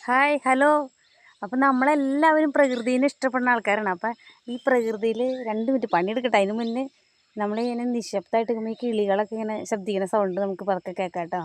Hi hello. അപ്പം നമ്മളെല്ലാവരും പ്രകൃതിനെ ഇഷ്ടപ്പെടുന്ന ആൾക്കാരാണ്. അപ്പം ഈ പ്രകൃതിയിൽ രണ്ട് മിനിറ്റ് പണിയെടുക്കട്ടെ. അതിന് മുന്നേ നമ്മളിങ്ങനെ നിശബ്ദമായിട്ട് ഈ കിളികളൊക്കെ ഇങ്ങനെ ശബ്ദിക്കുന്ന സൗണ്ട് നമുക്ക് പതുക്കെ കേൾക്കാം കേട്ടോ.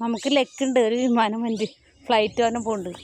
നമുക്ക് ലെക്കുണ്ട് ഒരു വിമാനം വണ്ടി ഫ്ലൈറ്റ് വരണം പോകുന്നുണ്ട്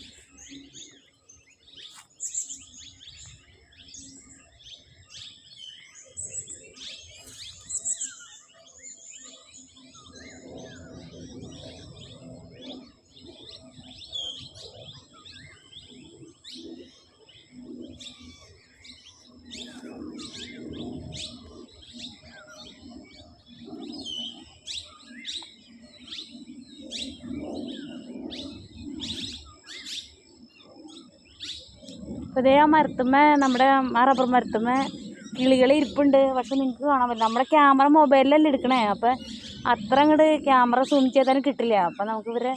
അപ്പോൾ ഇതേ ആ മരത്തുമ്മേ നമ്മുടെ ആ റബ്ബർ മരത്തുമ്മേ കിളികൾ ഇരിപ്പുണ്ട്. പക്ഷെ നിങ്ങൾക്ക് കാണാൻ പറ്റില്ല. നമ്മുടെ ക്യാമറ മൊബൈലിലല്ലേ എടുക്കണേ. അപ്പോൾ അത്ര അങ്ങോട്ട് ക്യാമറ സൂം ചെയ്താലും കിട്ടില്ല. അപ്പോൾ നമുക്ക് ഇവരെ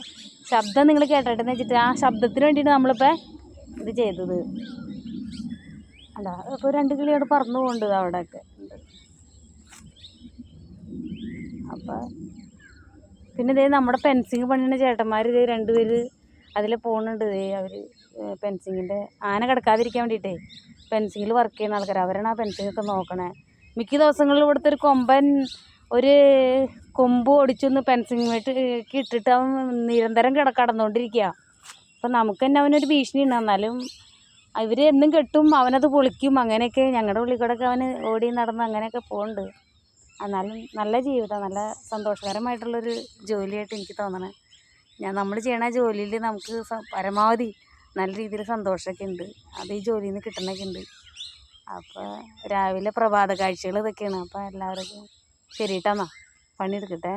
ശബ്ദം നിങ്ങൾ കേട്ടിട്ടെന്ന് വെച്ചിട്ട് ആ ശബ്ദത്തിന് വേണ്ടിയിട്ട് നമ്മളിപ്പോൾ ഇത് ചെയ്തത്. അല്ല ഇപ്പോൾ രണ്ട് കിളിയോട് പറന്നു പോകുന്നുണ്ട് അവിടെയൊക്കെ. അപ്പോൾ പിന്നെ ഇതേ നമ്മുടെ ഫെൻസിങ് പണിയുന്ന ചേട്ടന്മാർ ഇതേ രണ്ടുപേര് അതിൽ പോകുന്നുണ്ട് അവർ ഫെൻസിങ്ങിന്റെ ആന കിടക്കാതിരിക്കാൻ വേണ്ടിയിട്ടേ ഫെൻസിങ്ങിൽ വർക്ക് ചെയ്യുന്ന ആൾക്കാർ അവരാണ് ആ പെൻസിലൊക്കെ നോക്കണേ. മിക്ക ദിവസങ്ങളിലും ഇവിടുത്തെ ഒരു കൊമ്പൻ ഒരു കൊമ്പ് ഒടിച്ചൊന്ന് ഫെൻസിങ് വെട്ട് ഇട്ടിട്ട് അവൻ നിരന്തരം കിട കടന്നുകൊണ്ടിരിക്കുക അപ്പം നമുക്ക് തന്നെ അവനൊരു ഭീഷണി ഉണ്ട്. എന്നാലും ഇവർ എന്നും കെട്ടും അവനത് പൊളിക്കും അങ്ങനെയൊക്കെ ഞങ്ങളുടെ ഉള്ളിൽ കൂടെയൊക്കെ അവന് ഓടി നടന്ന് അങ്ങനെയൊക്കെ പോകുന്നുണ്ട് എന്നാലും നല്ല ജീവിതം. നല്ല സന്തോഷകരമായിട്ടുള്ളൊരു ജോലിയായിട്ട് എനിക്ക് തോന്നണേ. ഞാൻ നമ്മൾ ചെയ്യണ ജോലിയിൽ നമുക്ക് പരമാവധി നല്ല രീതിയിൽ സന്തോഷമൊക്കെ ഉണ്ട്. അത് ഈ ജോലിയിൽ നിന്ന് കിട്ടണമൊക്കെ ഉണ്ട്. അപ്പോൾ രാവിലെ പ്രഭാത കാഴ്ചകൾ ഇതൊക്കെയാണ്. അപ്പോൾ എല്ലാവർക്കും ശരി കേട്ടോ എന്നാൽ പണിയെടുക്കട്ടെ?